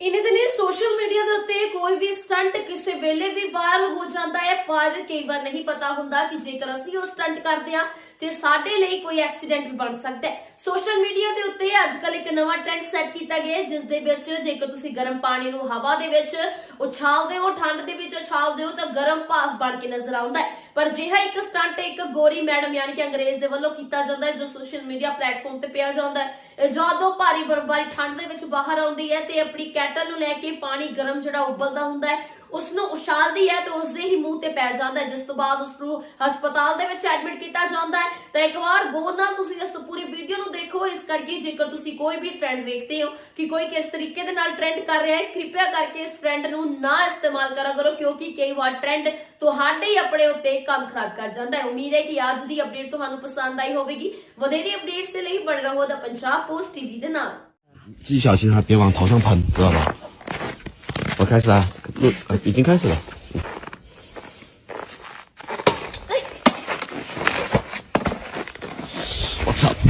ਇਨੇ ਦਿਨੀ social media ਦੇ ਉੱਤੇ ਕੋਈ ਵੀ ਸਟੰਟ ਕਿਸੇ ਵੇਲੇ ਵੀ ਵਾਇਰਲ ਹੋ ਜਾਂਦਾ ਹੈ, ਪਰ ਕਈ ਵਾਰ ਨਹੀਂ ਪਤਾ ਹੁੰਦਾ ਕਿ ਜੇਕਰ ਅਸੀਂ ਉਹ ਸਟੰਟ ਕਰਦੇ ਹਾਂ, ਤੇ ਸਾਡੇ ਲਈ ਕੋਈ ਐਕਸੀਡੈਂਟ ਵੀ ਬਣ ਸਕਦਾ ਹੈ। ਸੋਸ਼ਲ ਮੀਡੀਆ ਦੇ ਉੱਤੇ ਅੱਜ ਕੱਲ ਇੱਕ ਨਵਾਂ ਟ੍ਰੈਂਡ ਸੈੱਟ ਕੀਤਾ ਗਿਆ ਹੈ, ਜਿਸ ਦੇ ਵਿੱਚ ਜੇਕਰ ਤੁਸੀਂ ਗਰਮ ਪਾਣੀ ਨੂੰ ਹਵਾ ਦੇ ਵਿੱਚ ਉਛਾਲਦੇ ਹੋ ਠੰਡ ਦੇ ਵਿੱਚ ਉਛਾਲਦੇ ਹੋ ਤਾਂ ਗਰਮ ਭਾਫ ਬਣ ਕੇ ਨਜ਼ਰ ਆਉਂਦਾ ਹੈ। ਪਰ ਜਿਹਾ ਇੱਕ ਸਟੰਟ ਇੱਕ ਗੋਰੀ ਮੈਡਮ ਯਾਨੀ ਕਿ ਅੰਗਰੇਜ਼ ਦੇ ਵੱਲੋਂ ਕੀਤਾ ਜਾਂਦਾ ਹੈ ਜੋ ਸੋਸ਼ਲ ਮੀਡੀਆ ਪਲੇਟਫਾਰਮ ਤੇ ਪਿਆ ਜਾਂਦਾ ਹੈ। ਜਦੋਂ ਭਾਰੀ ਬਰਫਬਾਰੀ ਠੰਡ ਦੇ ਵਿੱਚ ਬਾਹਰ ਆਉਂਦੀ ਹੈ ਤੇ ਆਪਣੀ ਕੈਟਲ ਨੂੰ ਲੈ ਕੇ ਪਾਣੀ ਗਰਮ ਜਿਹੜਾ ਉਬਲਦਾ ਹੁੰਦਾ ਹੈ ਉਸ ਨੂੰ ਉਛਾਲਦੀ ਹੈ ਤੇ ਉਸ ਦੇ ਹੀ ਮੂੰਹ ਤੇ ਪੈ ਜਾਂਦਾ ਹੈ ਜਿਸ ਤੋਂ ਬਾਅਦ ਉਸ ਨੂੰ ਹਸਪਤਾਲ ਦੇ ਵਿੱਚ ਐਡਮਿਟ ਕੀਤਾ ਜਾਂਦਾ ਹੈ। ਤਾਂ ਇੱਕ ਵਾਰ ਗੌਰ ਨਾਲ ਤੁਸੀਂ ਇਸ ਪੂਰੀ ਵੀਡੀਓ ਨੂੰ ਦੇਖੋ ਇਸ ਕਰਕੇ ਜੇਕਰ ਤੁਸੀਂ ਕੋਈ ਵੀ ਟ੍ਰੈਂਡ ਵੇਖਦੇ ਹੋ ਕਿ ਕੋਈ ਕਿਸ ਤਰੀਕੇ ਦੇ ਨਾਲ ਟ੍ਰੈਂਡ ਕਰ ਰਿਹਾ ਹੈ ਕਿਰਪਾ ਕਰਕੇ ਇਸ ਟ੍ਰੈਂਡ ਨੂੰ ਨਾ ਇਸਤੇਮਾਲ ਕਰਾ ਕਰੋ ਕਿਉਂਕਿ ਕਈ ਵਾਰ ਟ੍ਰੈਂਡ ਤੁਹਾਡੇ ਹੀ ਆਪਣੇ ਉੱਤੇ ਕੰਮ ਖਰਾਬ ਕਰ ਜਾਂਦਾ ਹੈ ਉਮੀਦ ਹੈ ਕਿ ਅੱਜ ਦੀ ਅਪਡੇਟ ਤੁਹਾਨੂੰ ਪਸੰਦ ਆਈ ਹੋਵੇਗੀ ਵਧੇਰੇ ਅਪਡੇਟਸ ਦੇ ਲਈ ਬਣੇ ਰਹੋ ਦਾ ਪੰਜਾਬ ਪੋਸਟ ਟੀਵੀ ਦੇ ਨਾਲ 记小心还别往头上喷，知道吧？我开始啊，录，呃，已经开始了。我操！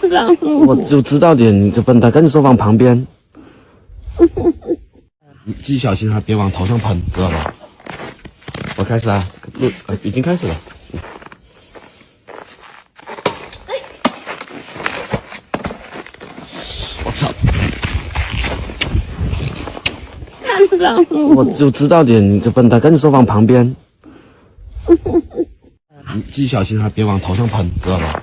我就知道点，你个笨蛋，赶紧收往旁边。你记小心啊别往头上喷，知道吧？我开始啊，录，呃，已经开始了。我操！我就知道点，你个笨蛋，赶紧收往旁边。你记小心啊别往头上喷，知道吧？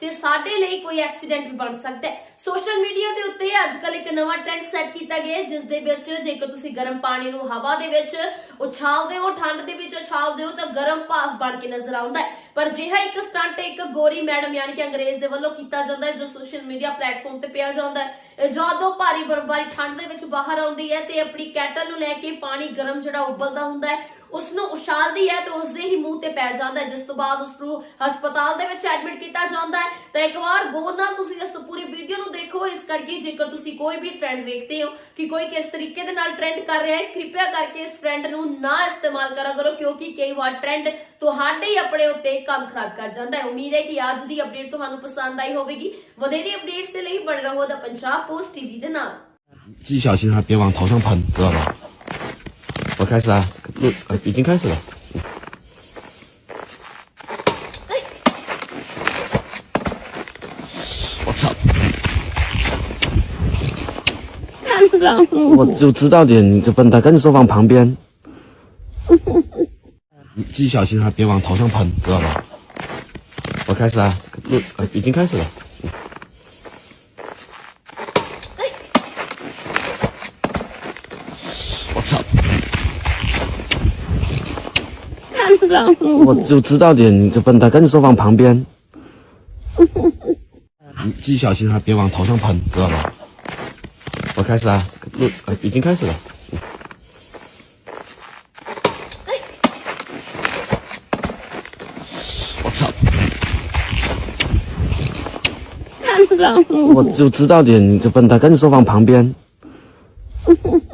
ਤੇ ਸਾਡੇ ਲਈ ਕੋਈ ਐਕਸੀਡੈਂਟ ਵੀ ਬਣ ਸਕਦਾ ਹੈ। ਸੋਸ਼ਲ ਮੀਡੀਆ ਦੇ ਉੱਤੇ ਅੱਜ ਕੱਲ ਇੱਕ ਨਵਾਂ ਟ੍ਰੈਂਡ ਸੈੱਟ ਕੀਤਾ ਗਿਆ ਹੈ ਜਿਸ ਦੇ ਵਿੱਚ ਜੇਕਰ ਤੁਸੀਂ ਗਰਮ ਪਾਣੀ ਨੂੰ ਹਵਾ ਦੇ ਵਿੱਚ ਉਛਾਲਦੇ ਹੋ ਠੰਡ ਦੇ ਵਿੱਚ ਉਛਾਲਦੇ ਹੋ ਤਾਂ ਗਰਮ ਭਾਫ ਬਣ ਕੇ ਨਜ਼ਰ ਆਉਂਦਾ ਹੈ। ਪਰ ਜਿਹਾ ਇੱਕ ਸਟੰਟ ਇੱਕ ਗੋਰੀ ਮੈਡਮ ਯਾਨੀ ਕਿ ਅੰਗਰੇਜ਼ ਦੇ ਵੱਲੋਂ ਕੀਤਾ ਜਾਂਦਾ ਹੈ, ਜੋ ਸੋਸ਼ਲ ਮੀਡੀਆ ਪਲੇਟਫਾਰਮ ਤੇ ਪਿਆ ਜਾਂਦਾ ਹੈ। ਜਦੋਂ ਭਾਰੀ ਬਰਫਬਾਰੀ ਠੰਡ ਦੇ ਵਿੱਚ ਬਾਹਰ ਆਉਂਦੀ ਹੈ ਤੇ ਆਪਣੀ ਕੈਟਲ ਨੂੰ ਲੈ ਕੇ ਪਾਣੀ ਗਰਮ ਜਿਹੜਾ ਉਬਲਦਾ ਹੁੰਦਾ ਹੈ ਉਸ ਨੂੰ ਉਛਾਲਦੀ ਹੈ ਤੇ ਉਸ ਦੇ ਹੀ ਮੂੰਹ ਤੇ ਪੈ ਜਾਂਦਾ ਹੈ ਜਿਸ ਤੋਂ ਬਾਅਦ ਉਸ ਨੂੰ ਹਸਪਤਾਲ ਦੇ ਵਿੱਚ ਐਡਮਿਟ ਕੀਤਾ ਜਾਂਦਾ ਹੈ ਤਾਂ ਇੱਕ ਵਾਰ ਗੌਰ ਨਾਲ ਤੁਸੀਂ ਇਸ ਪੂਰੀ ਵੀਡੀਓ ਨੂੰ ਦੇਖੋ ਇਸ ਕਰਕੇ ਜੇਕਰ ਤੁਸੀਂ ਕੋਈ ਵੀ ਟ੍ਰੈਂਡ ਵੇਖਦੇ ਹੋ ਕਿ ਕੋਈ ਕਿਸ ਤਰੀਕੇ ਦੇ ਨਾਲ ਟ੍ਰੈਂਡ ਕਰ ਰਿਹਾ ਹੈ ਕਿਰਪਾ ਕਰਕੇ ਇਸ ਟ੍ਰੈਂਡ ਨੂੰ ਨਾ ਇਸਤੇਮਾਲ ਕਰਾ ਕਰੋ ਕਿਉਂਕਿ ਕਈ ਵਾਰ ਟ੍ਰੈਂਡ ਤੁਹਾਡੇ ਹੀ ਆਪਣੇ ਉੱਤੇ ਕੰਮ ਖਰਾਬ ਕਰ ਜਾਂਦਾ ਹੈ ਉਮੀਦ ਹੈ ਕਿ ਅੱਜ ਦੀ ਅਪਡੇਟ ਤੁਹਾਨੂੰ ਪਸੰਦ ਆਈ ਹੋਵੇਗੀ ਵਧੇਰੇ ਅਪਡੇਟਸ ਦੇ ਲਈ ਬਣੇ ਰਹੋ ਦਾ ਪੰਜਾਬ ਪੋਸਟ ਟੀਵੀ ਦੇ ਨਾਲ 记小心还别往头上喷，知道吧？ 我开始啊，录，呃，已经开始了。我操！我就知道点，你个笨蛋，赶紧说往旁边。你自己小心啊别往头上喷，知道吧？我开始啊，录，呃，已经开始了。我操！我就知道点，你个笨蛋，赶紧说放旁边。你自己小心啊别往头上喷，知道吧？我开始啊，录，呃，已经开始了。我操！我就知道点，你个笨蛋，赶紧说放旁边。